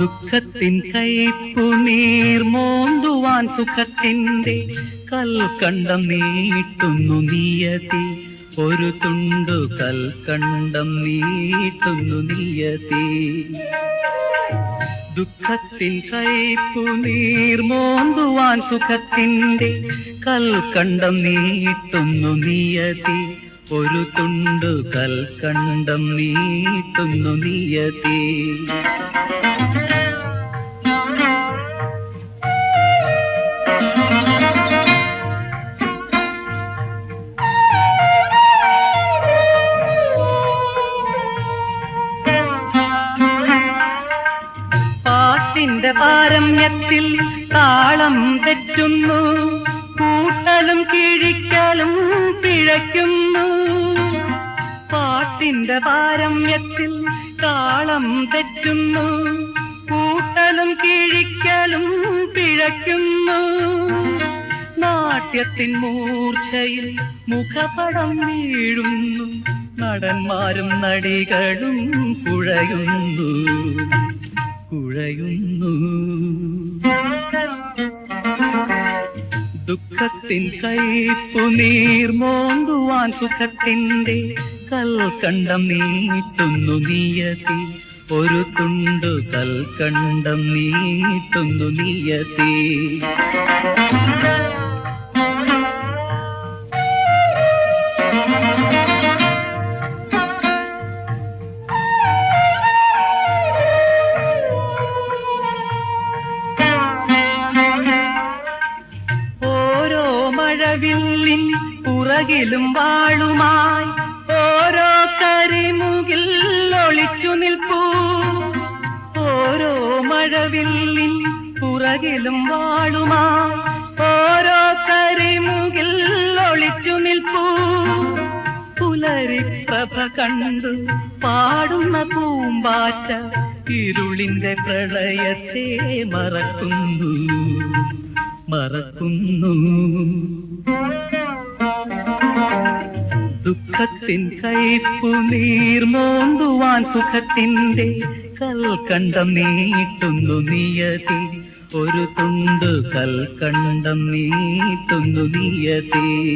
ദുഃഖത്തിൻ കയ്പു സുഖത്തിന്റെ കൽ കണ്ടം നീട്ടുന്നു നീയതി. ഒരു തുണ്ടു കണ്ടം നീട്ടുന്നു നീയതി. ദുഃഖത്തിൻ കയ്പു സുഖത്തിന്റെ കൽ കണ്ടം നീട്ടുന്നു നീയതി. ഒരു തുണ്ടു കണ്ടം നീട്ടുന്നു നിയതി. പാട്ടിന്റെ പാരമ്യത്തിൽ താളം തെറ്റുന്നു. കൂട്ടലും കിഴിക്കലും പിഴയ്ക്കുന്നു. പാട്ടിന്റെ പാരമ്യത്തിൽ താളം തെറ്റുന്നു. കൂട്ടലും കിഴിക്കലും പിഴയ്ക്കുന്നു. നാട്യത്തിൻ മൂർച്ചയിൽ മുഖപടം വീഴുന്നു. നടന്മാരും നടികളും കുഴയുന്നു കുഴയുന്നു. ദുഃഖത്തിൻ കയ്പു നീർമോന്തുവാൻ സുഖത്തിന്റെ കൽക്കണ്ടം നീട്ടുന്നു നിയതി. ഒരു തുണ്ടു കൽക്കണ്ടം നീട്ടുന്നു നിയതി. മഴവില്ലിൻ പുറകിലും വാളുമായി ഓരോ കരിമുകിൽ ഒളിച്ചു നിൽപ്പൂ. ഓരോ മഴവില്ലിൻ പുറകിലും വാളുമായി ഓരോ കരിമുകിൽ ഒളിച്ചു നിൽപ്പൂ. പുലരി പ്രഭ കണ്ടു പാടുന്ന പൂമ്പാറ്റ ഇരുളിന്റെ പ്രളയത്തെ മറക്കുന്നു. മറക്കുന്നു. ദുഃഖത്തിൻ കയ്പു നീർമോന്തുവാൻ സുഖത്തിന്റെ കൽക്കണ്ടം നീട്ടുന്നു നിയതി. ഒരു തുണ്ട് കൽക്കണ്ടം നീട്ടുന്നു നിയതി.